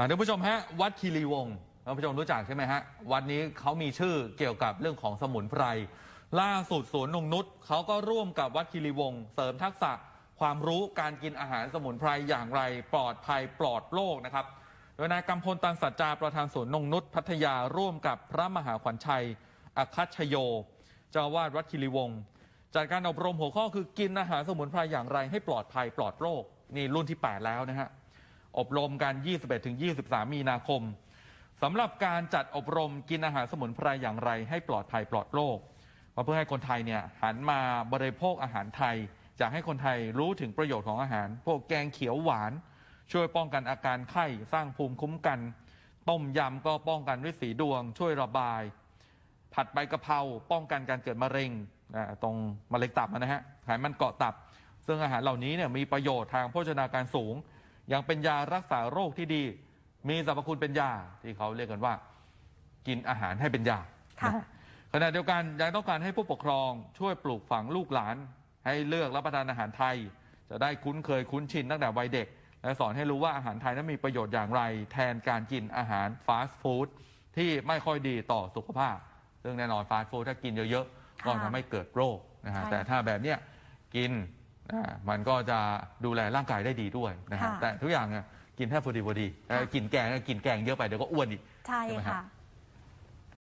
อ่าท่านผู้ชมฮะวัดคีรีวงศ์ท่านผู้ชมรู้จักใช่ไหมฮะวัดนี้เขามีชื่อเกี่ยวกับเรื่องของสมุนไพรล่าสุดสวนนงนุชเขาก็ร่วมกับวัดคีรีวงศ์เสริมทักษะความรู้การกินอาหารสมุนไพรอย่างไร ปลอดภัยปลอดโรคนะครับโดยนายกำพลตันสัจจาประธานสวนนงนุชพัทยาร่วมกับพระมหาขวัญชัยอคัชโย เจ้าอาวาดวัดคีรีวงศ์จัดการอบรมหัวข้อคือกินอาหารสมุนไพรอย่างไรให้ปลอดภัยปลอดโรคนี่รุ่นที่ 8 แล้วนะฮะ อบรมกัน 21ถึง23 มีนาคมสำหรับการจัดอบรมกินอาหารสมุนไพรอย่างไรให้ปลอดภัยปลอดโรคเพื่อให้คนไทยเนี่ยหันมาบริโภคอาหารไทยจะให้คนไทยรู้ถึงประโยชน์ของอาหาร พวกแกงเขียวหวาน ช่วยป้องกันอาการไข้สร้างภูมิคุ้มกัน ต้มยำก็ป้องกันฤทธิ์สีดวง ช่วยระบาย ผัดใบกะเพราป้องกันการเกิดมะเร็งตรงมะเร็งตับนะฮะไขมันเกาะตับ ซึ่งอาหารเหล่านี้เนี่ยมีประโยชน์ทางโภชนาการสูง ยังเป็นยารักษาโรคที่ดี มีสรรพคุณเป็นยาที่เขาเรียกกันว่า กินอาหารให้เป็นยาค่ะขณะเดียวกันยังต้องการให้ผู้ปกครองช่วยปลูกฝังลูกหลาน ให้เลือกรับประทานอาหารไทย จะได้คุ้นเคยคุ้นชินตั้งแต่วัยเด็ก และสอนให้รู้ว่าอาหารไทยนั้นมีประโยชน์อย่างไร แทนการกินอาหารฟาสต์ฟู้ดที่ไม่ค่อยดีต่อสุขภาพ ซึ่งแน่นอนฟาสต์ฟู้ดถ้ากินเยอะๆก็ค่ะทำให้เกิดโรคนะฮะใช่แต่ถ้าแบบเนี้ยกินอ่า มันก็จะดูแลร่างกายได้ดีด้วยนะฮะค่ะ แต่ทุกอย่างเนี่ยกินแค่พอดีพอดีเอ่อกินแกงกินแกงเยอะไปเดี๋ยวก็อ้วนอีก ใช่ใช่ไหมฮะ ค่ะ